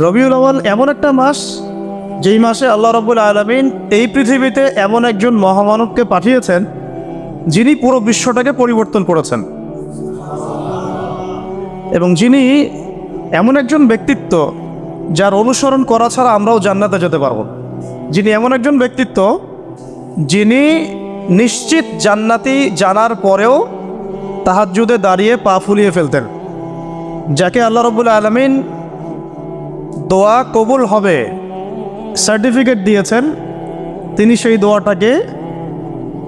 রবিউল আওয়াল এমন একটা মাস, যেই মাসে আল্লাহ রবুল আলমিন এই পৃথিবীতে এমন একজন মহামানবকে পাঠিয়েছেন, যিনি পুরো বিশ্বটাকে পরিবর্তন করেছেন এবং যিনি এমন একজন ব্যক্তিত্ব যার অনুসরণ করা ছাড়া আমরাও জান্নাতে যেতে পারব। যিনি এমন একজন ব্যক্তিত্ব যিনি নিশ্চিত জান্নাতি জানার পরেও তাহাজ্জুদে দাঁড়িয়ে পা ফুলিয়ে ফেলতেন, যাকে আল্লাহ রবুল আলমিন দোয়া কবুল হবে। সার্টিফিকেট দিয়েছেন। তিনি সেই দোয়াটাকে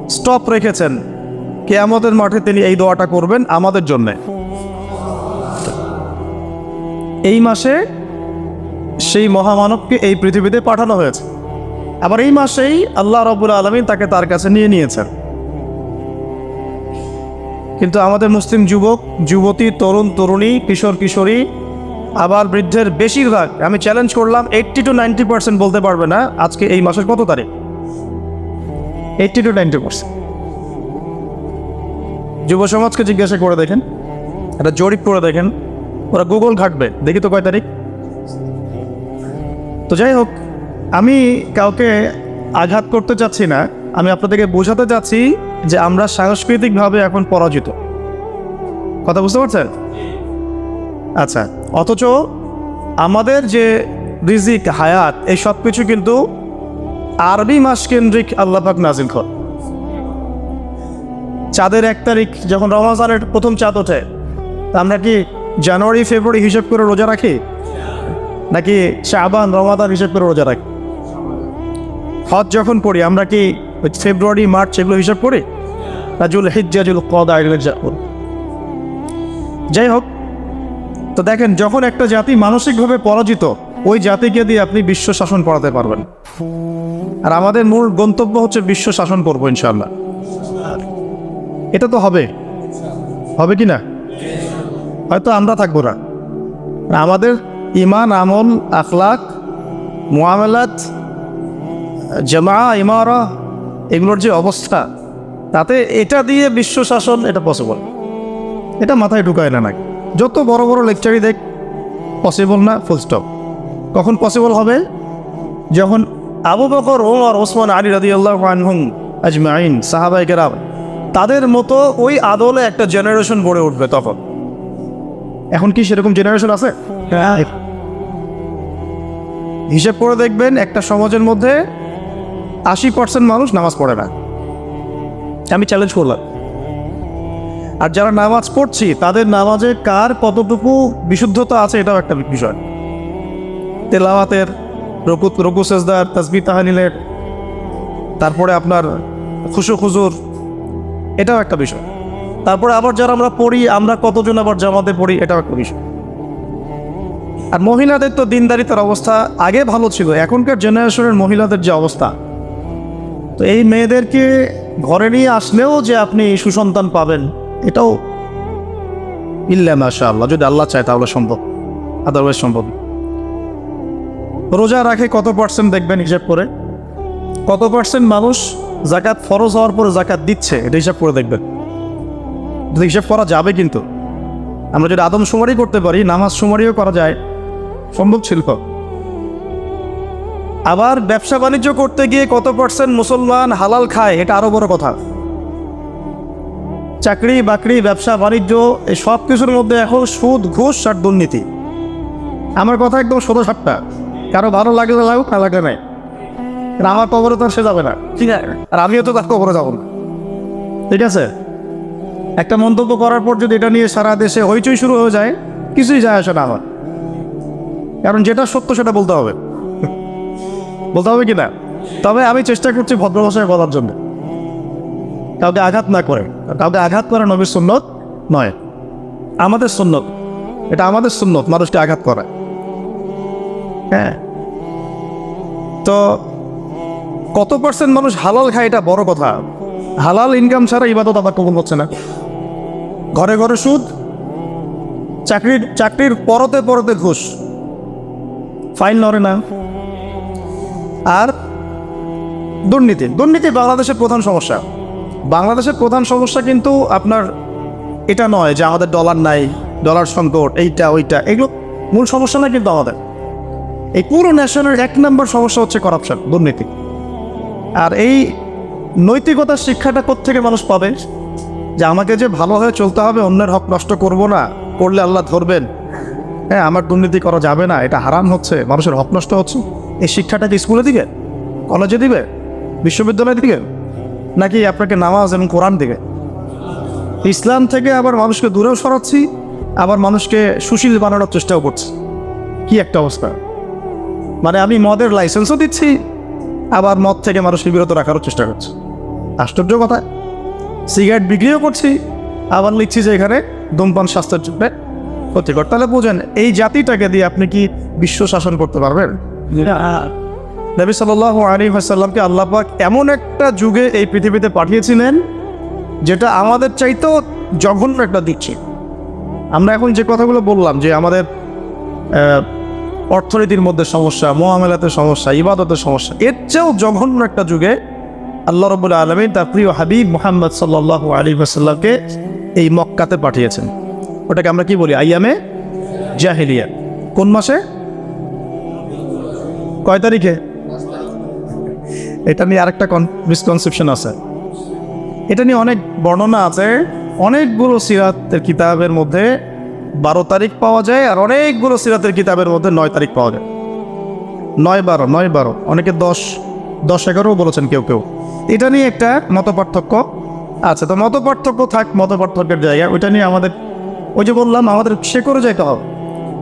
স্টপ রেখেছেন। কেয়ামতের মাঠে তিনি এই দোয়াটা করবেন আমাদের জন্যে। এই মাসে সেই মহামানবকে এই পৃথিবীতে পাঠানো হয়েছে। আবার এই মাসেই আল্লাহ রবুল আলমিন তাকে তার কাছে নিয়ে নিয়েছেন। কিন্তু আমাদের মুসলিম যুবক, যুবতী, তরুণ, তরুণী, কিশোর, কিশোরী আবার বৃদ্ধের বেশিরভাগ আমি চ্যালেঞ্জ করলাম এইট্টি টু নাইনটি পার্সেন্ট বলতে পারবে না আজকে এই মাসের কত তারিখ? এইট্টি টু নাইনটি পার্সেন্ট যুব সমাজকে জিজ্ঞাসা করে দেখেন একটা জরিপ করে দেখেন ওরা গুগল ঘাটবে দেখি তো কয় তারিখ। তো যাই হোক আমি কাউকে আঘাত করতে চাচ্ছি না আমি আপনাদেরকে বোঝাতে চাচ্ছি যে আমরা সাংস্কৃতিকভাবে এখন পরাজিত। কথা বুঝতে পারছেন? আচ্ছা অথচ আমাদের যে রিজিক, হায়াত, এই সব কিছু কিন্তু আরবি মাস কেন্দ্রিক আল্লাপাক নাজিল কর। চাঁদের এক তারিখ যখন রমাজানের প্রথম চাঁদ ওঠে আমরা কি জানুয়ারি, ফেব্রুয়ারি হিসেব করে রোজা রাখি? নাকি শাবান, রমাদান হিসেব করে রোজা রাখি? হজ যখন পড়ি, আমরা কি ফেব্রুয়ারি, মার্চ এগুলো হিসাব করি? রাজুল হিজ্জাজুল কদা এগুলো যা করি। যাই হোক তো দেখেন, যখন একটা জাতি মানসিকভাবে পরাজিত, ওই জাতিকে দিয়ে আপনি বিশ্ব শাসন করাতে পারবেন। আর আমাদের মূল গন্তব্য হচ্ছে বিশ্ব শাসন করব ইনশাল্লাহ এটা তো হবে। হবে কি না? হয়তো আমরা থাকব না। আমাদের ইমান আমল, আখলাক মোয়ামেলাত জামা ইমারা, এগুলোর যে অবস্থা, তাতে এটা দিয়ে বিশ্ব শাসন এটা পসিবল এটা মাথায় ঢুকায় না নাকি? যত বড় বড় লেকচারই দেখ পসিবল না ফুল স্টপ কখন পসিবল হবে? যখন আবু বকর ওমর ওসমান আলী রাদি আল্লাহ আনহুম আজমাইন সাহাবাই কেরাম তাদের মতো ওই আদলে একটা জেনারেশন গড়ে উঠবে তখন। এখন কি সেরকম জেনারেশন আছে? হিসেব করে দেখবেন একটা সমাজের মধ্যে আশি পার্সেন্ট মানুষ নামাজ পড়ে না। আমি চ্যালেঞ্জ করলাম। আর যারা নামাজ পড়ছি, তাদের নামাজে কার কতটুকু বিশুদ্ধতা আছে এটাও একটা বিষয়। তেলাওয়াতের, রকু রকু সেজদার, তসবি তাহানিলের তারপরে আপনার খুশু খুজুর, এটাও একটা বিষয়। তারপরে আবার যারা আমরা পড়ি, আমরা কতজন আবার জামাতে পড়ি, এটাও একটা বিষয়। আর মহিলাদের তো দিনদারিতার অবস্থা আগে ভালো ছিল, এখনকার জেনারেশনের মহিলাদের যে অবস্থা। তো এই মেয়েদেরকে ঘরে নিয়ে আসলেও যে আপনি সুসন্তান পাবেন এটাও ইল্লা মাশা আল্লাহ যদি আল্লাহ চায় তাহলে সম্ভব আদারওয়াইজ সম্ভব রোজা রাখে কত পার্সেন্ট দেখবেন হিসাব করে? কত পার্সেন্ট মানুষ জাকাত ফরজ হওয়ার পরে জাকাত দিচ্ছে, এটা হিসাব করে দেখবেন। এটা হিসাব করা যাবে কিন্তু। আমরা যদি আদম সুমারি করতে পারি, নামাজ সুমারিও করা যায়। সম্ভব ছিল। আবার ব্যবসা বাণিজ্য করতে গিয়ে কত পার্সেন্ট মুসলমান হালাল খায়, এটা আরও বড় কথা। চাকরি বাকরি ব্যবসা বাণিজ্য এই সব কিছুর মধ্যে এখন সুদ ঘুষ আর দুর্নীতি। আমার কথা একদম শত সাতটা কারও ভালো লাগলে লাগুক না লাগলে নাই। আমার কবরে তো আর সে যাবে না। ঠিক আছে। আর আমিও তো তার কবরে যাব না। ঠিক আছে? একটা মন্তব্য করার পর যদি এটা নিয়ে সারা দেশে হইচই শুরু হয়ে যায় কিছুই যায় আসে না আমার। কারণ যেটা সত্য সেটা বলতে হবে। বলতে হবে কি না? তবে আমি চেষ্টা করছি ভদ্র ভাষায় বলার জন্য। কাউকে আঘাত না করে। কাউকে আঘাত করা নবীর সুন্নত নয়। আমাদের সুন্নত। এটা আমাদের সুন্নত, মানুষকে আঘাত করা। হ্যাঁ। তো কত পার্সেন্ট মানুষ হালাল খায় এটা বড় কথা। হালাল ইনকাম ছাড়া ইবাদত আবার কবুল হচ্ছে না। ঘরে ঘরে সুদ, চাকরির চাকরির পরতে পরতে ঘুষ। ফাইন নড়ে না। আর দুর্নীতি। দুর্নীতি বাংলাদেশের প্রধান সমস্যা। বাংলাদেশের প্রধান সমস্যা কিন্তু আপনার এটা নয় যে আমাদের ডলার নাই ডলার সংকট, এইটা, ওইটা, এগুলো মূল সমস্যা না কিন্তু আমাদের। এই পুরো ন্যাশনের এক নম্বর সমস্যা হচ্ছে করাপশন দুর্নীতি। আর এই নৈতিকতার শিক্ষাটা থেকে মানুষ পাবে? যে আমাকে যে ভালো হয়ে চলতে হবে, অন্যের হক নষ্ট করব না, করলে আল্লাহ ধরবেন। হ্যাঁ আমার দুর্নীতি করা যাবে না, এটা হারাম হচ্ছে, মানুষের হক নষ্ট হচ্ছে। এই শিক্ষাটা কি স্কুলে দিবে? কলেজে দিবে? বিশ্ববিদ্যালয়ে দিবে? নাকি আপনাকে নামাজ এবং কোরআন দিবে? ইসলাম থেকে আবার মানুষকে দূরেও সরাচ্ছি, আবার মানুষকে সুশীল বানানোর চেষ্টাও করছি। কি একটা অবস্থা। মানে আমি মদের লাইসেন্সও দিচ্ছি, আবার মদ থেকে মানুষকে বিরত রাখারও চেষ্টা করছি। আশ্চর্য কথা। সিগারেট বিক্রিও করছি, আবার লিখছি যে এখানে ধূমপান স্বাস্থ্যের জন্য ক্ষতিকর। তাহলে বোঝেন, এই জাতিটাকে দিয়ে আপনি কি বিশ্ব শাসন করতে পারবেন? নবী সাল্লাহ আলী হাসাল্লামকে আল্লাহ পাক এমন একটা যুগে এই পৃথিবীতে পাঠিয়েছিলেন, যেটা আমাদের চাইতেও জঘন্য একটা দিক ছিল। আমরা এখন যে কথাগুলো বললাম, যে আমাদের অর্থনীতির মধ্যে সমস্যা, মোহামেলাতে সমস্যা, ইবাদতের সমস্যা, এর চেয়েও জঘন্য একটা যুগে আল্লাহ রবুল্লা আলমী তার প্রিয় হাবিব মোহাম্মদ সাল্লাহ আলী আসাল্লামকে এই মক্কাতে পাঠিয়েছেন। ওটাকে আমরা কি বলি? আইয়ামে জাহিলিয়া। কোন মাসে? কয় তারিখে? এটা নিয়ে আরেকটা মিসকনসেপশন আছে। এটা নিয়ে অনেক বর্ণনা আছে। অনেকগুলো সিরাতের কিতাবের মধ্যে বারো তারিখ পাওয়া যায় আর অনেকগুলো সিরাতের কিতাবের মধ্যে নয় তারিখ পাওয়া যায়। নয় বারো নয় বারো। অনেকে দশ দশ এগারোও বলেছেন কেউ কেউ। এটা নিয়ে একটা মত পার্থক্য আচ্ছা তো মত পার্থক্য থাক মত পার্থক্যের জায়গা। ওইটা নিয়ে আমাদের ওই যে বললাম, আমাদের সে করে যাইতে হবে।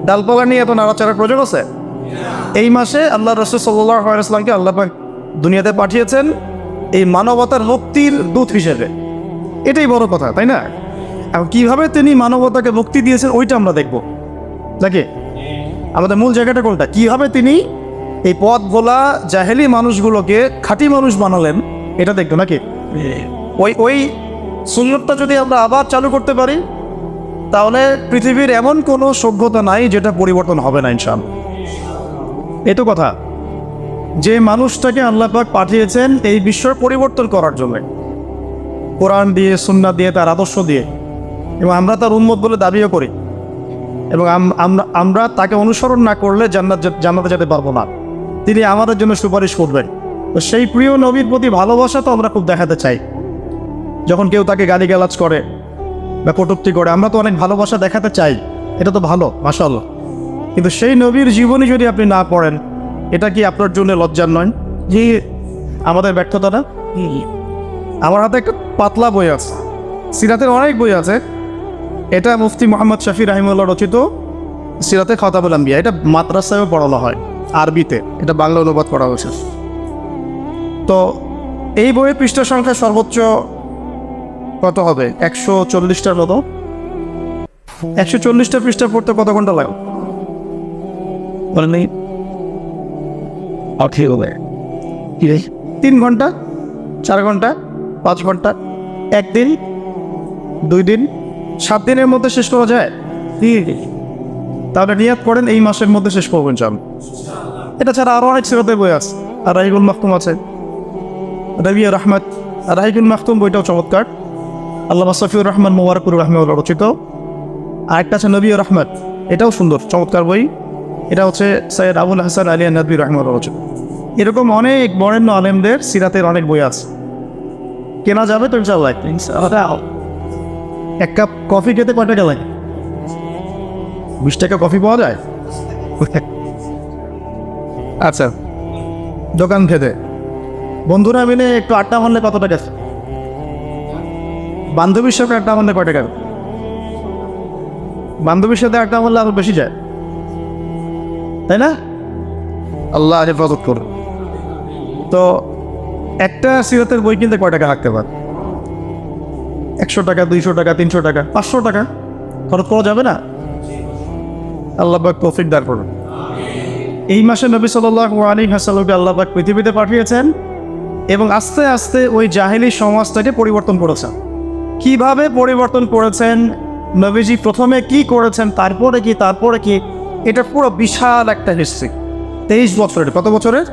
ডালপালা নিয়ে এত নাড়াচাড়ার প্রয়োজন আছে? এই মাসে আল্লাহ রসুল সাল্লামকে আল্লাহ পাক দুনিয়াতে পাঠিয়েছেন এই মানবতার মুক্তির দূত হিসেবে। এটাই বড় কথা, তাই না? এখন কীভাবে তিনি মানবতাকে ভক্তি দিয়েছেন ওইটা আমরা দেখব। নাকি? আমাদের মূল জায়গাটা কোনটা? কীভাবে তিনি এই পথ ভোলা জাহেলি মানুষগুলোকে খাঁটি মানুষ বানালেন, এটা দেখব নাকি? ওই ওই সুন্নতটা যদি আমরা আবার চালু করতে পারি, তাহলে পৃথিবীর এমন কোনো সভ্যতা নাই যেটা পরিবর্তন হবে না, ইনশাআল্লাহ। এ তো কথা। যে মানুষটাকে আল্লাপাক পাঠিয়েছেন এই বিশ্বর পরিবর্তন করার জন্য। কোরআন দিয়ে সুন্না দিয়ে, তার আদর্শ দিয়ে। এবং আমরা তার উন্মত বলে দাবিও করি। এবং আমরা তাকে অনুসরণ না করলে জান্নাত জান্নাতে যেতে পারব না। তিনি আমাদের জন্য সুপারিশ করবেন। তো সেই প্রিয় নবীর প্রতি ভালোবাসা তো আমরা খুব দেখাতে চাই। যখন কেউ তাকে গালিগালাজ করে বা কটুক্তি করে, আমরা তো অনেক ভালোবাসা দেখাতে চাই। এটা তো ভালো মাসাল্লাহ কিন্তু সেই নবীর জীবনী যদি আপনি না পড়েন এটা কি আপনার জন্য লজ্জার নয়? জি। আমাদের ব্যর্থতা না? আমার হাতে একটা পাতলা বই আছে। সিরাতের অনেক বই আছে। এটা মুফতি মোহাম্মদ শফি রাহিমুল্লাহ রচিত। সিরাতে খতাবুল আম্বিয়া এটা মাদ্রাসায়ও পড়ানো হয় আরবিতে। এটা বাংলা অনুবাদ করা হয়েছে। তো এই বইয়ের পৃষ্ঠা সংখ্যা সর্বোচ্চ কত হবে? একশো চল্লিশটার মতো। একশো চল্লিশটা পৃষ্ঠা পড়তে কত ঘণ্টা লাগে? বলেন ঠিক হবে তিন ঘণ্টা? চার ঘণ্টা? পাঁচ ঘণ্টা? একদিন দুই দিন? সাত দিনের মধ্যে শেষ করা যায়? তাহলে নিয়াত করেন এই মাসের মধ্যে শেষ করবেন চান এটা ছাড়া আরও অনেক সিরাতের বই আছে। আর রাহিগুল মাহতুম আছে। রবিয়া রহমত। রাহিগুল মাহতুম বইটাও চমৎকার। আল্লাহ সফিউর রহমান মোবারকুর রহমান রচিত। আরেকটা আছে নবী রহমত। এটাও সুন্দর, চমৎকার বই। এটা হচ্ছে সৈয়দ আবুল হাসান আলিয়া নদী রহমান রচিত এরকম অনেক বরেণ্য আলেমদের সিরাতের অনেক বই আছে। কেনা যাবে তো ইনশাআল্লাহ? এক কাপ কফি খেতে কয় টাকা লাগে? বিশ টাকা কফি পাওয়া যায়? আচ্ছা দোকান খেতে বন্ধুরা মিলে একটু আড্ডা মারলে কত টাকা বান্ধবীর সাথে আড্ডা মারলে কয় টাকা? বান্ধবীর সাথে আড্ডা মারলে আরও বেশি যায়। তাই না? আল্লাহ হেফাজত করুন। তো একটা সিরাতের বই কিনতে কয় টাকা রাখতে পারে? একশো টাকা দুইশো টাকা তিনশো টাকা পাঁচশো টাকা? খরচ করা যাবে না? আল্লাহ পাক তৌফিক দার করুন। এই মাসে নবী সাল্লাল্লাহু আলী হাসাল্লামকে আল্লাহ পাক পৃথিবীতে পাঠিয়েছেন এবং আস্তে আস্তে ওই জাহেলি সমাজটাকে পরিবর্তন করেছেন। কীভাবে পরিবর্তন করেছেন? নবীজি প্রথমে কি করেছেন? তারপরে কি? তারপরে কি? এটা পুরো বিশাল একটা হিস্ট্রি তেইশ বছরের কত বছরের?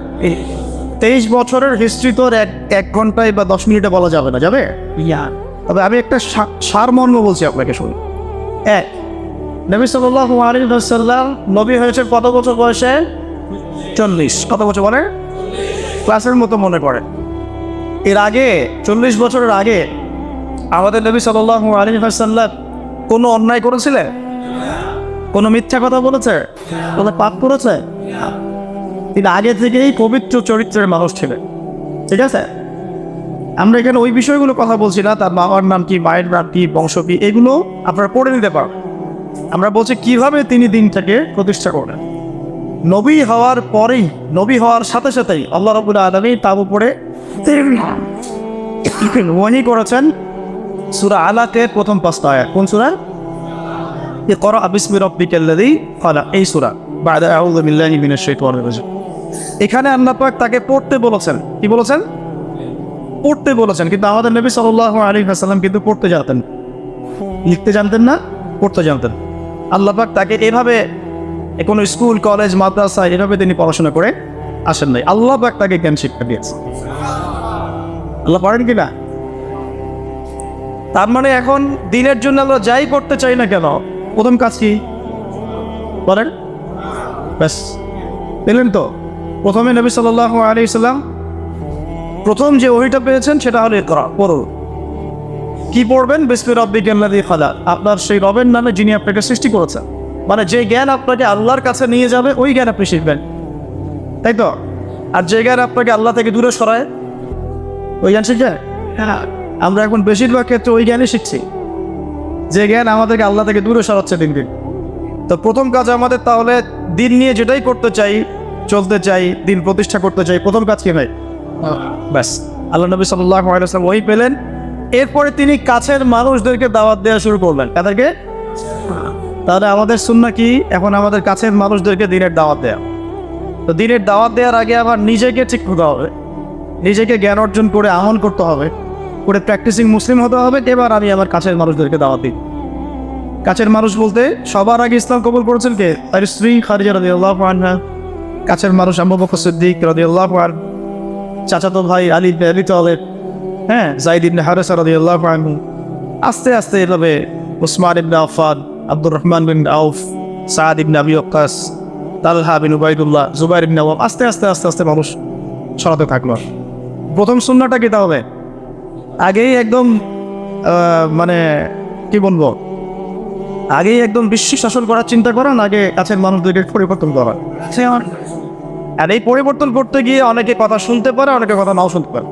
তেইশ বছরের হিস্ট্রি তোর এক এক ঘন্টায় বা দশ মিনিটে বলা যাবে না যাবে? তবে আমি একটা সারমর্ম বলছি আপনাকে শুনি এক নবী আলাইহি নবী হয়েছে কত বছর বয়সে? চল্লিশ। কত বছর বলে? ক্লাসের মতো মনে পড়ে। এর আগে চল্লিশ বছরের আগে আমাদের নবী সাল্লাহ আলী সাল্লাম কোনো অন্যায় করেছিলেন? কোনো মিথ্যা কথা বলেছে? কোনো পাপ করেছে? তিনি আগে থেকেই পবিত্র চরিত্রের মানুষ ছিলেন। ঠিক আছে? আমরা এখানে ওই বিষয়গুলো কথা বলছি না, তার বাবার নাম কি, মায়ের নাম কি, বংশ কি, এগুলো আপনারা পড়ে নিতে পারেন আমরা বলছি কীভাবে তিনি দিনটাকে প্রতিষ্ঠা করলেন। নবী হওয়ার পরেই, নবী হওয়ার সাথে সাথেই আল্লাহ রবুল আলমী তার উপরে ওয়াহি করেছেন। সুরা আলাকে প্রথম পাঁচটা কোন সুরা? করা বিসমি রব্বিকাল্লাযী ফালা এই সূরা। বাদা আউযু বিল্লাহি মিনাশ শাইতানির রাজিম। এখানে আল্লাহ পাক তাকে পড়তে বলেছেন। কি বলেছেন? পড়তে বলেছেন। কিন্তু আমাদের নবী সাল্লাল্লাহু আলাইহি ওয়াসাল্লাম কিন্তু পড়তে জানতেন লিখতে জানতেন না, পড়তে জানতেন আল্লাহ পাক তাকে এভাবে কোনো স্কুল, কলেজ, মাদ্রাসা এভাবে তিনি পড়াশোনা করে আসেন নাই। আল্লাহ পাক তাকে জ্ঞান শিক্ষা দিয়েছে আল্লাহ পারেন কি না? তার মানে এখন দিনের জন্য আমরা যাই করতে চাই না কেন প্রথম কাজ কি? বলেন। ব্যাস। পেলেন তো? প্রথমে নবী সাল্লাহ আলি সাল্লাম প্রথম যে ওহিটা পেয়েছেন সেটা হলো করা পড়ুন। কি পড়বেন? বিসমি রব্বি জ্ঞানাদি খালা আপনার সেই রবের নামে যিনি আপনাকে সৃষ্টি করেছেন। মানে যে জ্ঞান আপনাকে আল্লাহর কাছে নিয়ে যাবে ওই জ্ঞান আপনি শিখবেন। তাই তো? আর যে জ্ঞান আপনাকে আল্লাহ থেকে দূরে সরায় ওই জ্ঞান শিখবে হ্যাঁ। আমরা এখন বেশিরভাগ ক্ষেত্রে ওই জ্ঞানই শিখছি। যে জ্ঞান আমাদেরকে আল্লাহ থেকে দূরে সরাচ্ছে দিন দিন তো প্রথম কাজ আমাদের তাহলে দিন নিয়ে যেটাই করতে চাই, চলতে চাই, দিন প্রতিষ্ঠা করতে চাই, প্রথম কাজ কি ভাই? ব্যাস। আল্লাহ নবী আলাইসলাম ওই পেলেন, এরপরে তিনি কাছের মানুষদেরকে দাওয়াত দেওয়া শুরু করলেন। তাদেরকে? তাহলে আমাদের সুন্না কি? এখন আমাদের কাছের মানুষদেরকে দিনের দাওয়াত দেওয়া তো দিনের দাওয়াত দেওয়ার আগে আবার নিজেকে ঠিক হতে হবে। নিজেকে জ্ঞান অর্জন করে আমল করতে হবে। করে প্র্যাকটিসিং মুসলিম হতে হবে। এবার আমি আমার কাছের মানুষদেরকে দাওয়াত দিই। কাছের মানুষ বলতে, সবার আগে ইসলাম কবুল করেছেন কে? তার স্ত্রী খারিজা রাদি আল্লাহ আনহা। কাছের মানুষ আম্বু বকর সিদ্দিক রাদি আল্লাহ আন চাচাতো ভাই আলী আলী তালেব। হ্যাঁ জাইদ ইবনে হারেসা রাদি আল্লাহ আনহু। আস্তে আস্তে এভাবে উসমান ইবনে আফান আব্দুর রহমান বিন Auf, Saad ibn Abi Waqqas, Talha bin Ubaidullah, Zubair ibn Awwam, আস্তে আস্তে আস্তে আস্তে মানুষ ছড়াতে থাকল। প্রথম সুন্নাটা কি তাহলে? আগেই একদম মানে কি বলব? আগেই একদম বিশ্ব শাসন করার চিন্তা করেন, আগে কাছের মানুষদেরকে পরিবর্তন করা। আমার আর এই পরিবর্তন করতে গিয়ে অনেকে কথা শুনতে পারে, অনেকে কথা নাও শুনতে পারে।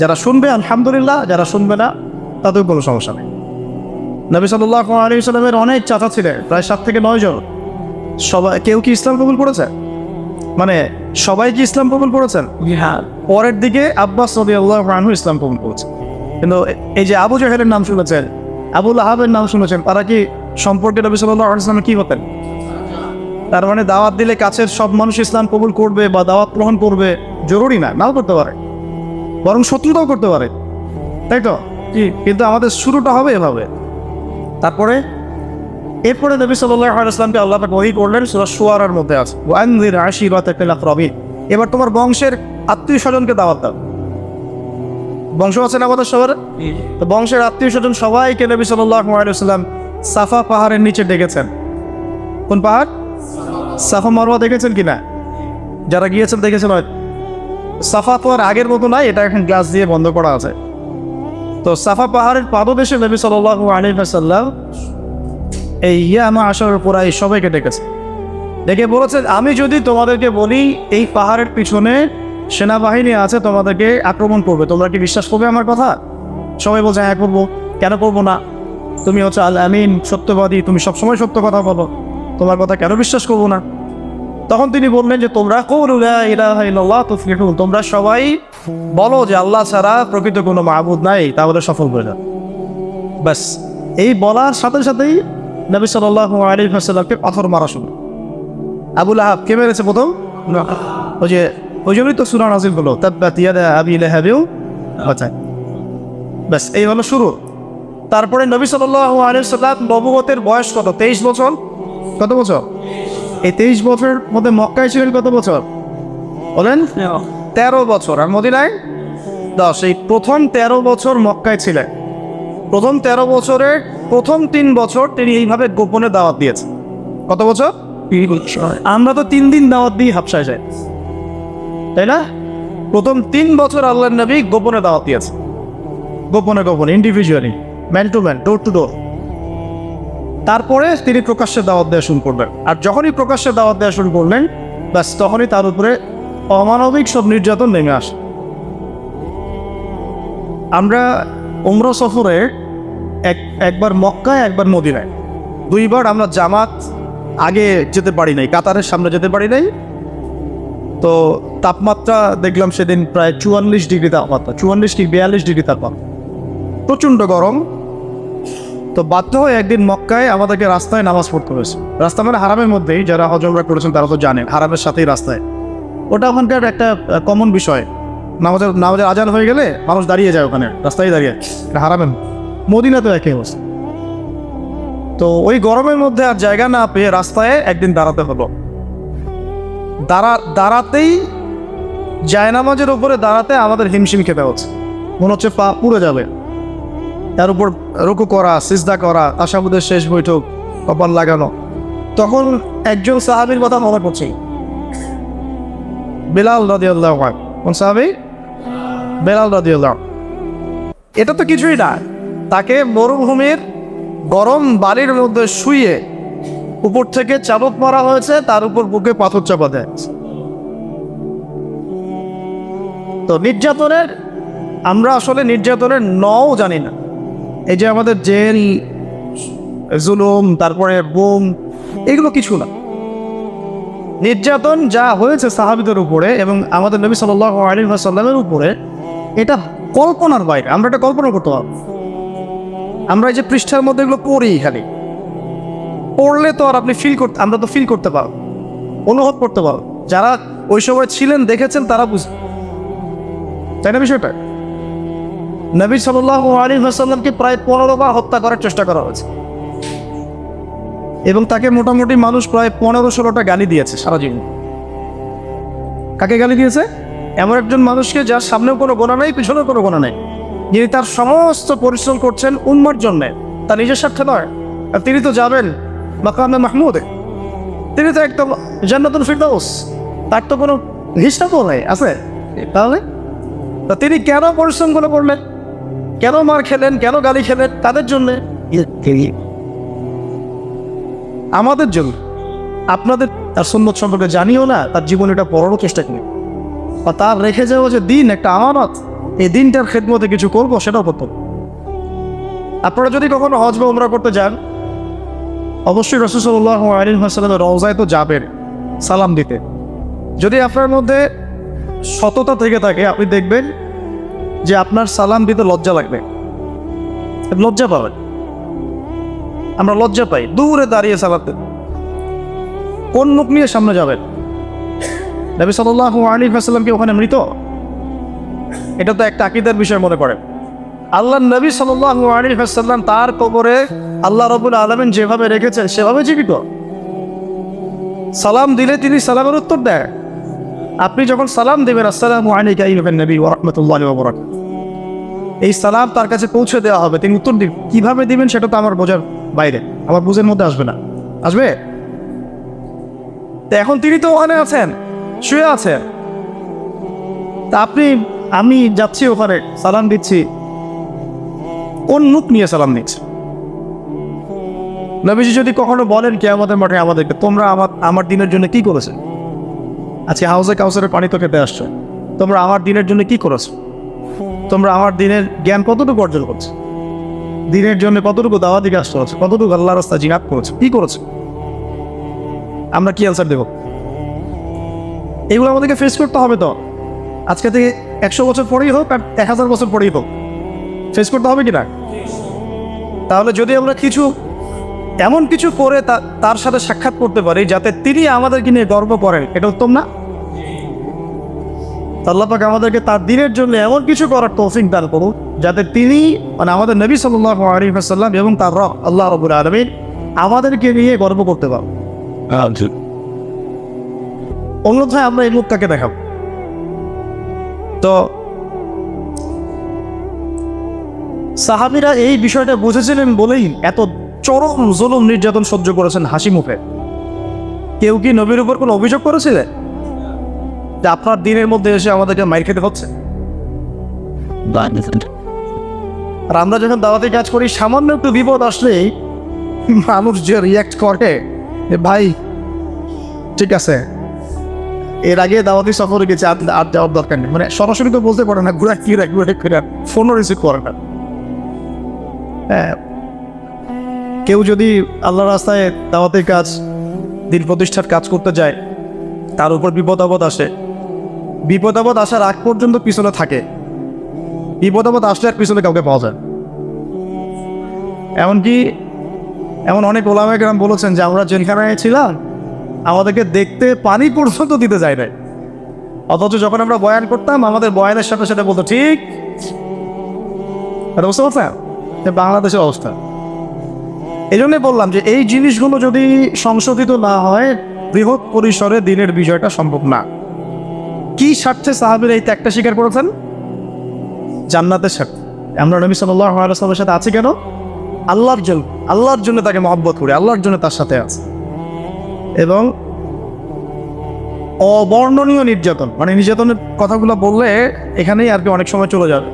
যারা শুনবে, আলহামদুলিল্লাহ, যারা শুনবে না তাদের কোনো সমস্যা নেই। নবী সাল্লাহ আলী সাল্লামের অনেক চাচা ছিলেন, প্রায় সাত থেকে নয় জন। সবাই কেউ কি ইসলাম কবুল করেছে? মানে সবাই কি ইসলাম কবুল করেছেন? হ্যাঁ পরের দিকে আব্বাস নদী আল্লাহ রানহু ইসলাম কবুল করেছে। কিন্তু এই যে আবু জাহেলের নাম শুনেছেন আবুল আহাবের নাম শুনেছেন তারা কি সম্পর্কে নবী সাল্লাহ ইসলামে কি হতেন তার মানে দাওয়াত দিলে কাছের সব মানুষ ইসলাম কবুল করবে বা দাওয়াত গ্রহণ করবে জরুরি না নাও করতে পারে। বরং শত্রুতাও করতে পারে। তাই তো? কি কিন্তু আমাদের শুরুটা হবে এভাবে। তারপরে এরপরে নবী সাল্লাহ আল্লাহ পাক ওহি করলেন সুরা সুয়ারার মধ্যে আছে ওয়ানজির আশিরাত রবি এবার তোমার বংশের আত্মীয় স্বজনকে দাওয়াত দাও। বংশ আছে না আমাদের সবার তো বংশের আত্মীয় স্বজন সবাইকে নবী সাল্লাহ আলাইসাল্লাম সাফা পাহাড়ের নিচে ডেকেছেন। কোন পাহাড়? সাফা মারোয়া দেখেছেন কিনা? যারা গিয়েছেন দেখেছেন হয়তো। সাফা তো আর আগের মতো নাই এটা এখন গ্লাস দিয়ে বন্ধ করা আছে। তো সাফা পাহাড়ের পাদদেশে নবী সাল্লাহ আলাইসাল্লাম এই ইয়ামা আসার পুরাই সবাইকে ডেকেছে। ডেকে বলেছে, আমি যদি তোমাদেরকে বলি, এই পাহাড়ের পিছনে সেনাবাহিনী আছে, তোমাদেরকে আক্রমণ করবে। তোমরা কি বিশ্বাস করবে আমার কথা? সবাই বলছে হ্যাঁ করব। কেন করব না? তুমি হচ্ছে আল আমিন সত্যবাদী, তুমি সবসময় সত্য কথা বলো। তোমার কথা কেন বিশ্বাস করব না? তখন তিনি বললেন যে, তোমরা তোমরা সবাই বলো যে, আল্লাহ ছাড়া প্রকৃত কোনো মাহবুদ নাই। তাহলে সফল করে যাও ব্যাস। এই বলার সাথে সাথেই নবী সাল্লাহ আলী হাসাল্লামকে পাথর মারা শুরু। আবুল আহাব কে মেরেছে প্রথম? ওই যে ওই জন্যই তো সুরা নাজিল হলো। তাব্বাত ইয়াদা আবি লাহাবিউ আচ্ছা। ব্যাস এই হলো শুরু। তারপরে নবী সাল্লাল্লাহু আলাইহি সাল্লাম নবুয়তের বয়স কত? তেইশ বছর? কত বছর? এই তেইশ বছরের মধ্যে মক্কায় ছিলেন কত বছর? বলেন? তেরো বছর। আর মদিনায়? দশ। এই প্রথম তেরো বছর মক্কায় ছিলেন। প্রথম তেরো বছরের প্রথম তিন বছর তিনি এইভাবে গোপনে দাওয়াত দিয়েছেন। কত বছর? আমরা তো তিন দিন দাওয়াত দিয়ে হাফসায় যাই তাই না? প্রথম তিন বছর আল্লাহ নবী গোপনে দাওয়াত দিয়েছে গোপনে গোপনে individually man to man door to door তারপরে তিনি প্রকাশ্যে দাওয়াত দেওয়া শুরু করবেন আর যখনই প্রকাশ্যে দাওয়াত দেওয়া শুরু করলেন ব্যাস তখনই তার উপরে অমানবিক সব নির্যাতন নেমে আসে। আমরা উমরা সফরে এক, একবার মক্কায়, একবার মদিনায়। দুইবার আমরা জামাত আগে যেতে পারি নাই, কাতারের সামনে যেতে পারি নাই। তো তাপমাত্রা দেখলাম সেদিন প্রায় চুয়াল্লিশ ডিগ্রি তাপমাত্রা, চুয়াল্লিশ কি বিয়াল্লিশ ডিগ্রি তাপমাত্রা। প্রচণ্ড গরম। তো বাধ্য হয়ে একদিন মক্কায় আমাদেরকে রাস্তায় নামাজ পড়তে হয়েছে। রাস্তা মানে হারামের মধ্যেই, যারা হজমরা করেছেন তারা তো জানেন, হারামের সাথেই রাস্তায়। ওটা ওখানকার একটা কমন বিষয়। নামাজের নামাজের আজান হয়ে গেলে মানুষ দাঁড়িয়ে যায় ওখানে, রাস্তায় দাঁড়িয়ে। এটা হারামেন মদিনা তো একই অবস্থা। তো ওই গরমের মধ্যে আর জায়গা না পেয়ে রাস্তায় একদিন দাঁড়াতে হলো। দাঁড়া, দাঁড়াতেই জায়নামাজের উপরে দাঁড়াতে আমাদের হিমশিম খেতে হচ্ছে। মনে হচ্ছে পা পুড়ে যাবে। তার উপর রুকু করা, সিজদা করা আশাবুদের শেষ বৈঠক, কপাল লাগানো। তখন একজন সাহাবির কথা মনে পড়ছে। বেলাল রাদিয়াল্লাহু কোন সাহাবি? বেলাল রাদিয়াল্লাহু এটা তো কিছুই না। তাকে মরুভূমির গরম বালির মধ্যে শুয়ে উপর থেকে চাবক মারা হয়েছে, তার উপর বুকে পাথর চাপা দেয়। তো নির্যাতনের, আমরা আসলে নির্যাতনের নও জানি না। এই যে আমাদের জেল, জুলুম, তারপরে বোম, এগুলো কিছু না। নির্যাতন যা হয়েছে সাহাবিদের উপরে এবং আমাদের নবী সাল্লাহ আলী সাল্লামের উপরে, এটা কল্পনার বাইরে, আমরা এটা কল্পনা করতে পারব আমরা এই যে পৃষ্ঠার মধ্যে এগুলো পড়ি খালি। পড়লে তো আর আপনি ফিল করতে আমরা তো ফিল করতে পারব। অনুভব করতে পারব। যারা ওই সময় ছিলেন, দেখেছেন, তারা বুঝ। তাই না বিষয়টা? নবী সাল্লাহ আলী হাসাল্লামকে প্রায় পনেরো বার হত্যা করার চেষ্টা করা হয়েছে। এবং তাকে মোটামুটি মানুষ প্রায় পনেরো ষোলোটা গালি দিয়েছে সারা জীবন। কাকে গালি দিয়েছে? এমন একজন মানুষকে যার সামনেও কোনো গোনা নেই, পিছনেও কোনো গোনা নেই। যিনি তার সমস্ত পরিশ্রম করছেন উন্মার জন্যে, তার নিজের স্বার্থে নয়। আর তিনি তো যাবেন মাকামে মাহমুদে। তিনি তো একদম জান্নাতুল ফিরদাউস। তার তো কোনো হিসাবও নেই, আছে? তাহলে? তা তিনি কেন পরিশ্রমগুলো করলেন? কেন মার খেলেন? কেন গালি খেলেন? তাদের জন্যে? আমাদের জন্য। আপনাদের তার সুন্নত সম্পর্কে জানিও না, তার জীবনে এটা পড়ারও চেষ্টা করি। বা তার রেখে যাওয়া যে দিন একটা আমানত এই দিনটার খেদমতে কিছু করব সেটাও করতে। আপনারা যদি কখনো হজ বা উমরা করতে যান, অবশ্যই রসুল্লাহ আলিম হাসালামের রওজায় তো যাবেন, সালাম দিতে। যদি আপনার মধ্যে সততা থেকে থাকে, আপনি দেখবেন যে আপনার সালাম দিতে লজ্জা লাগবে। লজ্জা পাবেন। আমরা লজ্জা পাই, দূরে দাঁড়িয়ে সালাতে কোন মুখ নিয়ে সামনে যাবেন? নবী সাল্লাহ আলী হাসাল্লাম কি ওখানে মৃত? এটা তো একটা আকিদার বিষয় মনে করেন আল্লাহ নবী হাসাল্লাম তার কবরে আল্লাহ রবুল আলমিন যেভাবে রেখেছেন, সেভাবে জীবিত সালাম দিলে তিনি সালামের উত্তর দেয়। আপনি যখন সালাম দেবেন, আসসালামু নবী ওয়া রাহমাতুল্লাহি এই সালাম তার কাছে পৌঁছে দেওয়া হবে। তিনি উত্তর দিন কীভাবে দিবেন সেটা তো আমার বোঝার বাইরে, আমার বুঝের মধ্যে আসবে না। আসবে? এখন তিনি তো ওখানে আছেন, শুয়ে আছেন। তা আপনি আমি যাচ্ছি ওখানে, সালাম দিচ্ছি। কোন মুখ নিয়ে সালাম দিচ্ছি নবীজি যদি কখনো বলেন কে আমাদের মাঠে আমাদেরকে, তোমরা আমার আমার দিনের জন্য কি করেছে? আচ্ছা হাউসে কাউসারের পানি তো খেতে আসছো। তোমরা আমার দিনের জন্য কি করেছ? তোমরা আমার দিনের জ্ঞান কতটুকু অর্জন করছ? দিনের জন্য কতটুকু দাওয়া দিকে আসতে হচ্ছে? কতটুকু আল্লাহ রাস্তা জিহাদ করেছে? কি করেছে? আমরা কি অ্যান্সার দেব? এগুলো আমাদেরকে ফেস করতে হবে তো। আজকে থেকে একশো বছর পরেই হোক আর এক হাজার বছর পরেই হোক। ফেস করতে হবে কি না তাহলে যদি আমরা কিছু এমন কিছু করে তার সাথে সাক্ষাৎ করতে পারি যাতে তিনি আমাদেরকে নিয়ে গর্ব করেন এটা উত্তম না? আল্লাপাক আমাদেরকে তার দিনের জন্য এমন কিছু করার তৌফিক দান করুন যাতে তিনি মানে আমাদের নবী সাল্লাহ আলিফাসাল্লাম এবং তার রব আল্লাহ রবুল আলমিন আমাদেরকে নিয়ে গর্ব করতে পারব অন্যথায় আমরা এই মুখটাকে দেখাবো। তো সাহাবিরা এই বিষয়টা বুঝেছিলেন বলেই এত চরম জুলুম নির্যাতন সহ্য করেছেন হাসি মুখে। কেউ কি নবীর উপর কোনো অভিযোগ করেছিলেন যে আপনার দিনের মধ্যে এসে আমাদেরকে মাইর খেতে হচ্ছে? আর আমরা যখন দাওয়াতে কাজ করি, সামান্য একটু বিপদ আসলেই মানুষ যে রিয়াক্ট করে ভাই, ঠিক আছে এর আগে দাওয়াতি সফরে গেছে, আর যাওয়ার দরকার নেই। মানে সরাসরি তো বলতে পারে না, ঘুরা রাখ ঘুরে ঘুরে ফোনও রিসিভ করে না। হ্যাঁ। কেউ যদি আল্লাহ রাস্তায় দাওয়াতের কাজ, দিন প্রতিষ্ঠার কাজ করতে যায়, তার উপর বিপদ আপদ আসে। বিপদ আপদ আসার আগ পর্যন্ত পিছনে থাকে। বিপদ আপদ আসলে আর পিছনে কাউকে পাওয়া যায় এমনকি এমন অনেক ওলামা গ্রাম বলেছেন যে, আমরা জেলখানায় ছিলাম আমাদেরকে দেখতে পানি পর্যন্ত দিতে যায় নাই। অথচ যখন আমরা বয়ান করতাম, আমাদের বয়ানের সাথে সাথে বলতো, ঠিক বুঝতে পারছেন বাংলাদেশের অবস্থা। এই জন্যই বললাম যে, এই জিনিসগুলো যদি সংশোধিত না হয়, বৃহৎ পরিসরে দিনের বিষয়টা সম্ভব না। কি স্বার্থে সাহাবির এই ত্যাগটা স্বীকার করেছেন? জান্নাতের স্বার্থে। আমরা নবী সাল্লাহ সাথে আছি কেন? আল্লাহর জন্য আল্লাহর জন্য তাকে মহব্বত করি, আল্লাহর জন্য তার সাথে আছে। এবং অবর্ণনীয় নির্যাতন। মানে নির্যাতনের কথাগুলো বললে এখানেই আর কি অনেক সময় চলে যাবে।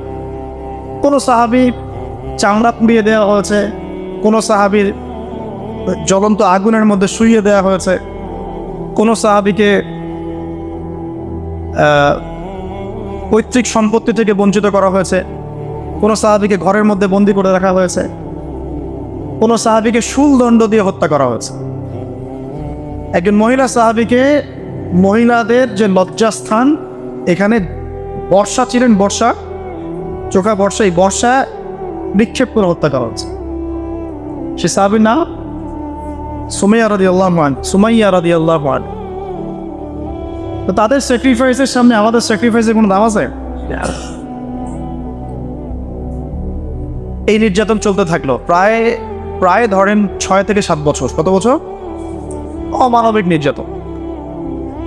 কোনো সাহাবি চামড়া পুড়িয়ে দেওয়া হয়েছে, কোনো সাহাবির জ্বলন্ত আগুনের মধ্যে শুইয়ে দেওয়া হয়েছে, কোনো সাহাবিকে পৈতৃক সম্পত্তি থেকে বঞ্চিত করা হয়েছে, কোনো সাহাবিকে ঘরের মধ্যে বন্দি করে রাখা হয়েছে, কোনো সাহাবিকে শুলদণ্ড দিয়ে হত্যা করা হয়েছে। একজন মহিলা সাহাবিকে মহিলাদের যে লজ্জাস্থান, এখানে বর্ষা ছিলেন বর্ষা, চোখা বর্ষা, এই বর্ষা নিক্ষেপ করে হত্যা করা হয়েছে সে সাহাবির নাম সুমাইয়া রাদি আল্লাহ সুমাইয়া রাদি আল্লাহ তো তাদের স্যাক্রিফাইসের সামনে আমাদের স্যাক্রিফাইসের কোনো দাম আছে? এই নির্যাতন চলতে থাকল। প্রায় প্রায় ধরেন ছয় থেকে সাত বছর। কত বছর? অমানবিক নির্যাতন।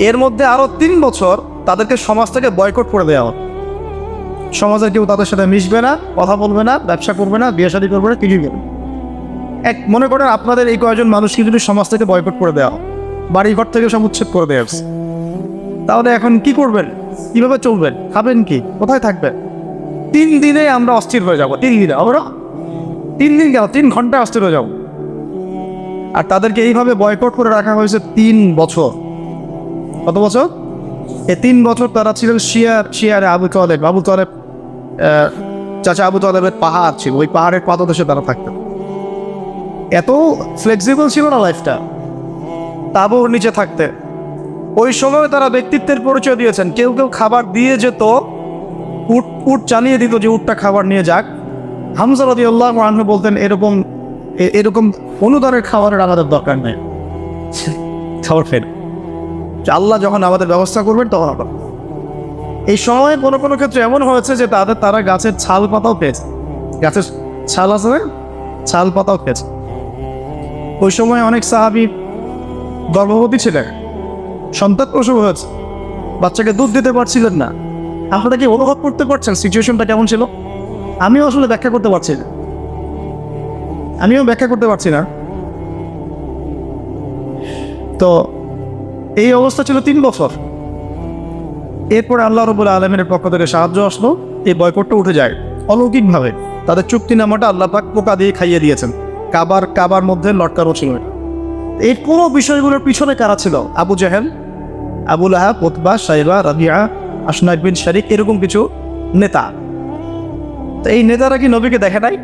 এর মধ্যে আরও তিন বছর তাদেরকে সমাজ থেকে বয়কট করে দেওয়া হলো সমাজের কেউ তাদের সাথে মিশবে না, কথা বলবে না, ব্যবসা করবে না, বিয়ে শাদী করবে না, কিছুই করবে এক, মনে করেন আপনাদের এই কয়েকজন মানুষকে যদি সমাজ থেকে বয়কট করে দেওয়া বাড়িঘর থেকে সব উচ্ছেদ করে দেওয়া তাহলে এখন কি করবেন? কীভাবে চলবেন? খাবেন কি? কোথায় থাকবেন? তিন দিনে আমরা অস্থির হয়ে যাব, তিন দিনে আমরা তিন দিন কেন? তিন ঘন্টায় অস্থির হয়ে যাব। আর তাদেরকে এইভাবে বয়কট করে রাখা হয়েছে তিন বছর। কত বছর? এই তিন বছর তারা ছিলেন শিয়ার, শিয়ারে আবু তলেব। আবু তলেব চাচা আবু তলেবের পাহাড় ছিল। ওই পাহাড়ের পাদদেশে তারা থাকতেন এত ফ্লেক্সিবল ছিল না লাইফটা তাবুর নিচে থাকতে। ওই সময় তারা ব্যক্তিত্বের পরিচয় দিয়েছেন। কেউ কেউ খাবার দিয়ে যেত, উট উট জানিয়ে দিত যে উটটা খাবার নিয়ে যাক। হামজা রদি আল্লাহ বলতেন, এরকম এরকম অনুদানের খাবারের আমাদের দরকার নেই। খাবার ফের। আল্লাহ যখন আমাদের ব্যবস্থা করবেন তখন আমরা। এই সময় কোনো কোনো ক্ষেত্রে এমন হয়েছে যে তাদের তারা গাছের ছাল পাতাও পেয়েছে গাছের ছাল আছে ছাল পাতাও পেয়েছে ওই সময় অনেক সাহাবি গর্ভবতী ছিলেন। সন্তান প্রসব হয়েছে। বাচ্চাকে দুধ দিতে পারছিলেন না। আপনারা কি অনুভব করতে পারছেন? সিচুয়েশনটা কেমন ছিল? আমিও আসলে ব্যাখ্যা করতে পারছি না। আমিও ব্যাখ্যা করতে পারছি না। তো এই অবস্থা ছিল তিন বছর। এরপর আল্লাহ রবুল আলমের পক্ষ থেকে সাহায্য আসলো, এই বয়কটটা উঠে যায়। অলৌকিকভাবে তাদের চুক্তিনামাটা আল্লাহ পাক পোকা দিয়ে খাইয়ে দিয়েছেন। কাবার কাবার মধ্যে লটকারও ছিল। এই পুরো বিষয়গুলোর পিছনে কারা ছিল? আবু জাহেল আবুল আহাব ওতবা সাইবা, রাবিয়া, আসনাক বিন শারিক, এরকম কিছু নেতা। তো এই নেতারা কি নবীকে দেখে নাই?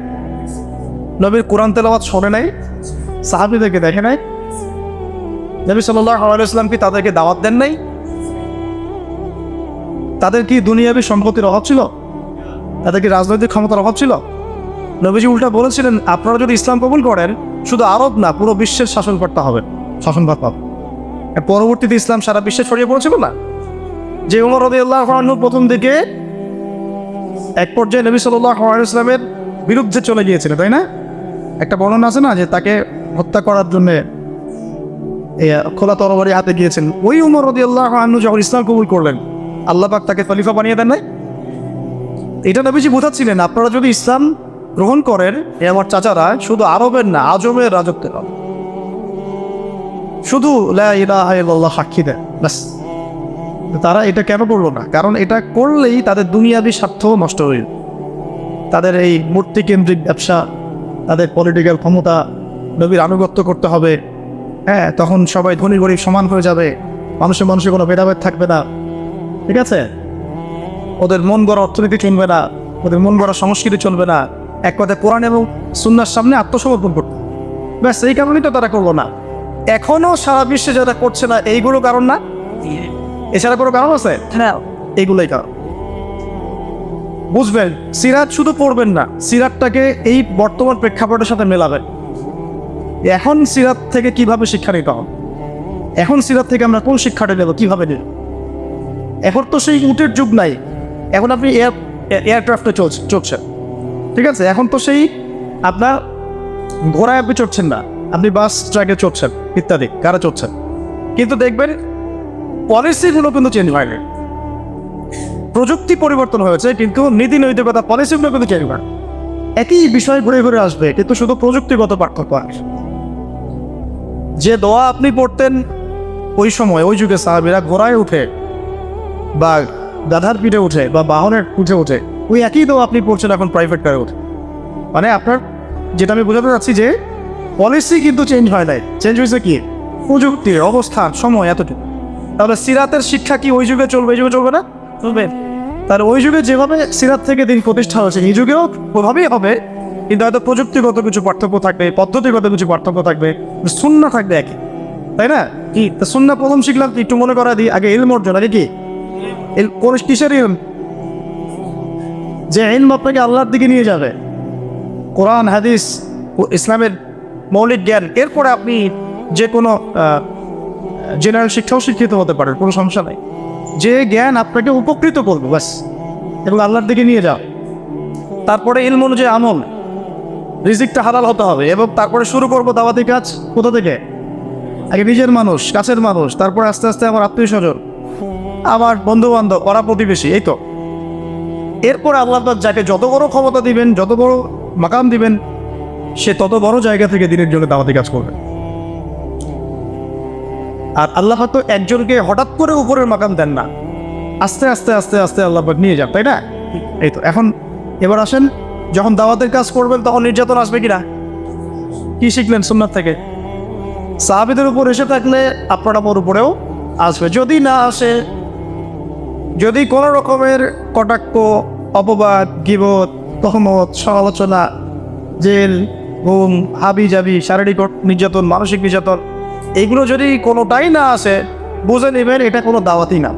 নবীর কোরআন তেলাওয়াত শোনে নাই, সাহাবিদেরকে দেখে নাই। নবী সাল্লাহ আলাইসলাম কি তাদেরকে দাওয়াত দেন নাই? তাদের কি দুনিয়াবী সম্পত্তির অভাব ছিল? তাদের কি রাজনৈতিক ক্ষমতার অভাব ছিল? নবীজি উল্টা বলেছিলেন, আপনারা যদি ইসলাম কবুল করেন, শুধু আরব না, পুরো বিশ্বের শাসনকর্তা হবেন শাসনভার পাবেন পরবর্তীতে ইসলাম সারা বিশ্বে ছড়িয়ে পড়েছিল না? যে উমর রদিয়াল্লাহ প্রথম দিকে এক পর্যায়ে নবী সাল্লাহ ইসলামের বিরুদ্ধে চলে গিয়েছিলেন তাই না? একটা বর্ণনা আছে না যে তাকে হত্যা করার জন্য খোলা তরবারি হাতে গিয়েছেন। ওই উমর রদিয়াল্লাহ আনু যখন ইসলাম কবুল করলেন, আল্লাহ পাক তাকে খলিফা বানিয়ে দেন নাই? এটা নবীজি বোঝাচ্ছিলেন, আপনারা যদি ইসলাম গ্রহণ করেন, এ আমার চাচারা, শুধু আরবের না, আজমের রাজত্বের শুধু লা ইলাহা ইল্লাল্লাহ সাক্ষী দেয় ব্যাস। তারা এটা কেন করল না? কারণ এটা করলেই তাদের দুনিয়াবি স্বার্থ নষ্ট হইল তাদের এই মূর্তি কেন্দ্রিক ব্যবসা তাদের পলিটিক্যাল ক্ষমতা নবীর আনুগত্য করতে হবে। হ্যাঁ তখন সবাই ধনী গরিব সমান হয়ে যাবে। মানুষের মানুষের কোনো ভেদাভেদ থাকবে না। ঠিক আছে? ওদের মন গড়া অর্থনীতি চলবে না ওদের মন গড়া সংস্কৃতি চলবে না। এক কথায় কোরআন এবং সুন্নার সামনে আত্মসমর্পণ করতে। ব্যাস এই কারণেই তো তারা করল না। এখনও সারা বিশ্বে যারা করছে না এইগুলো কারণ না? এছাড়া কোনো কারণ আছে? হ্যাঁ এইগুলোই কারণ। বুঝবেন সিরাত শুধু পড়বেন না সিরাতটাকে এই বর্তমান প্রেক্ষাপটের সাথে মেলাবেন এখন সিরাত থেকে কীভাবে শিক্ষা নিতে হবে? এখন সিরাত থেকে আমরা কোন শিক্ষাটা নেব, কীভাবে নেব? এখন তো সেই উটের যুগ নাই। এখন আপনি এয়ার, এয়ারক্রাফটে চলছে, চলছেন। ঠিক আছে? এখন তো সেই আপনার ঘোড়ায় আপনি চড়ছেন না, আপনি বাস, ট্রাকে চড়ছেন, ইত্যাদি, কারা চড়ছেন? কিন্তু দেখবেন পলিসিগুলো কিন্তু চেঞ্জ হয়নি প্রযুক্তি পরিবর্তন হয়েছে, কিন্তু নীতি নৈতিকতা পলিসিগুলো কিন্তু চেঞ্জ হয় একই বিষয় ঘুরে ঘুরে আসবে, কিন্তু শুধু প্রযুক্তিগত পার্থক্য আসবে যে দোয়া আপনি পড়তেন ওই সময়, ওই যুগে সাহাবিরা ঘোড়ায় উঠে বা গাধার পিঠে উঠে বা বাহনের উঠে উঠে, ওই একই দোয়া আপনি পড়ছেন এখন প্রাইভেট কারে উঠে। মানে আপনার, যেটা আমি বোঝাতে চাচ্ছি যে পলিসি কিন্তু চেঞ্জ হয় নাই। চেঞ্জ হয়েছে কি? প্রযুক্তির অবস্থান, সময়, এতটুকু। তাহলে সিরাতের শিক্ষা কি ওই যুগে চলবে, এই যুগে চলবে না? চলবে। তাহলে ওই যুগে যেভাবে সিরাত থেকে দিন প্রতিষ্ঠা হয়েছে এই যুগেও ওভাবেই হবে। কিন্তু হয়তো প্রযুক্তিগত কিছু পার্থক্য থাকবে, পদ্ধতিগত কিছু পার্থক্য থাকবে শূন্য থাকবে একই তাই না? কি? তা শূন্য প্রথম শিখলাম, একটু মনে করা দিই, আগে ইলম অর্জন, আগে কি? কোন কিসের ইলম? যে ইলম আপনাকে আল্লাহর দিকে নিয়ে যাবে। কোরআন, হাদিস ইসলামের মৌলিক জ্ঞান। এরপরে আপনি যে কোনো জেনারেল শিক্ষাও শিক্ষিত হতে পারেন, কোনো সমস্যা নেই। যে জ্ঞান আপনাকে উপকৃত করবে, ব্যাস। এবং আল্লাহর দিকে নিয়ে যাও। তারপরে ইলম অনুযায়ী আমল। রিজিকটা হালাল হতে হবে। এবং তারপরে শুরু করব দাওয়াতি কাজ। কোথা থেকে? আগে নিজের মানুষ, কাছের মানুষ, তারপরে আস্তে আস্তে আমার আত্মীয় স্বজন আমার বন্ধু বান্ধব প্রতিবেশী, এই তো। এরপর আল্লাহ যাকে যত বড় ক্ষমতা দিবেন, যত বড় মাকাম দিবেন, সে তত বড় জায়গা থেকে দিনের জন্য দাওয়াতি কাজ করবে। আর আল্লাহ তো একজনকে হঠাৎ করে উপরের মাকাম দেন না। আস্তে আস্তে আস্তে আস্তে আল্লাহ নিয়ে যান তাই না? এই তো, এখন এবার আসেন, যখন দাওয়াতের কাজ করবেন তখন নির্যাতন আসবে কিনা? কি শিখলেন সোমনাথ থেকে? সাহাবিদের উপর এসে থাকলে আপনার আমার উপরেও আসবে। যদি না আসে, যদি কোনো রকমের কটাক্ষ, অপবাদ, গিবত, তহমত, সমালোচনা, জেল ঘুম হাবি জাবি শারীরিক নির্যাতন, মানসিক নির্যাতন এইগুলো যদি কোনোটাই না আসে, বুঝে নেবেন এটা কোনো দাওয়াতি না।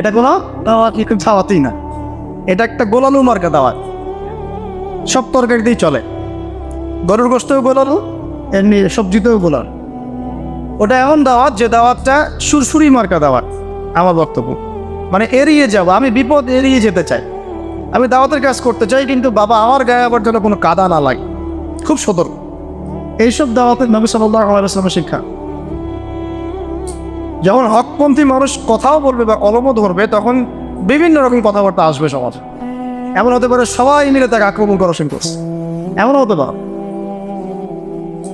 এটা কোনো দাওয়াতি দাওয়াতি না। এটা একটা গোলালু মার্কা দাওয়াত। সব তরকারি তরকারিতেই চলে। গরুর গোস্তেও গোলালু, এমনি সবজিতেও গোলালু। ওটা এমন দাওয়াত যে দাওয়াতটা সুরসুরি মার্কা দাওয়াত, আমার বক্তব্য। মানে এড়িয়ে যাব, আমি বিপদ এড়িয়ে যেতে চাই। আমি দাওয়াতের কাজ করতে চাই, কিন্তু বাবা আমার গায়ে আবার যেন কোনো কাদা না লাগে। খুব সতর্ক। এইসব দাওয়াতের নবী আলাইসলামের শিক্ষা। যখন হকপন্থী মানুষ কথাও বলবে বা কলমও ধরবে, তখন বিভিন্ন রকম কথাবার্তা আসবে সমাজে। এমন হতে পারে সবাই মিলে তাকে আক্রমণ করা শুরু করছে। এমন হতে পারে।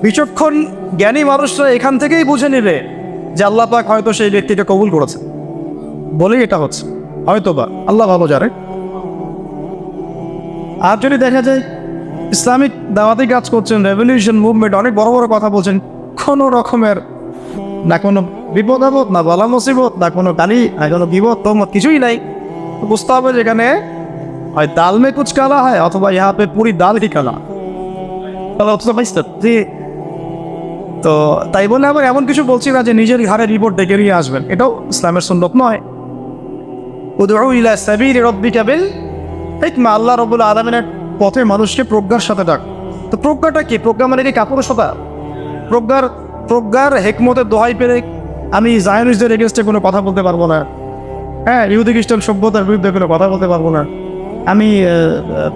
বিচক্ষণ জ্ঞানী মানুষরা এখান থেকেই বুঝে নেবে যে আল্লাহ পাক হয়তো সেই ব্যক্তিকে কবুল করেছে। বলেই এটা হচ্ছে। হয়তো বা আল্লাহ ভালো জানে। আর যদি দেখা যায় ইসলামিক দাওয়াতি কাজ করছেন রেভলিউশন মুভমেন্ট অনেক বড় বড় কথা বলছেন, কোনো রকমের না কোনো বিপদ আপদ, না বলা মুসিবত, না কোনো গালি, না কোনো বিপদ তমত কিছুই নাই। বুঝতে হবে যেখানে হয়, দাল মে কুচ কালা হয় অথবা ইহা পে পুরি দাল কি কালা। তো তাই বলে আবার এমন কিছু বলছি না যে নিজের ঘাড়ে রিপোর্ট ডেকে নিয়ে আসবেন। এটাও ইসলামের সুন্নত নয়। উদউ ইলা সাবির রব্বিকা বিল হিকমা, আল্লাহ রবুল আলমিনের পথে মানুষকে প্রজ্ঞার সাথে ডাক। তো প্রজ্ঞাটা কি? প্রজ্ঞা মানে কি কাপুরুষতা? প্রজ্ঞার প্রজ্ঞার হেকমতের দোহাই পেরে আমি জায়নিসদের এগেনস্টে কোনো কথা বলতে পারব না। হ্যাঁ ইহুদি খ্রিস্টান সভ্যতার বিরুদ্ধে কোনো কথা বলতে পারব না। আমি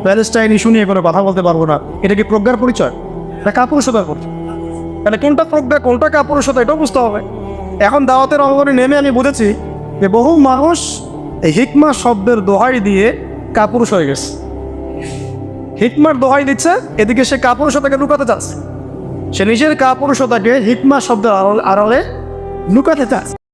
প্যালেস্টাইন ইস্যু নিয়ে কোনো কথা বলতে পারব না। এটা কি প্রজ্ঞার পরিচয়? এটা কাপুরুষতার পরিচয়। তাহলে কোনটা প্রজ্ঞা, কোনটা কাপুরুষতা, এটাও বুঝতে হবে। এখন দাওয়াতের অঙ্গনে নেমে আমি বুঝেছি যে বহু মানুষ হিকমা শব্দের দোহাই দিয়ে কাপুরুষ হয়ে গেছে। হিকমার দোহাই দিচ্ছে, এদিকে সে কাপুরুষতাকে লুকাতে চাচ্ছে। সে নিজের কাপুরুষতাকে হিকমা শব্দের আড়ালে লুকাতে চায়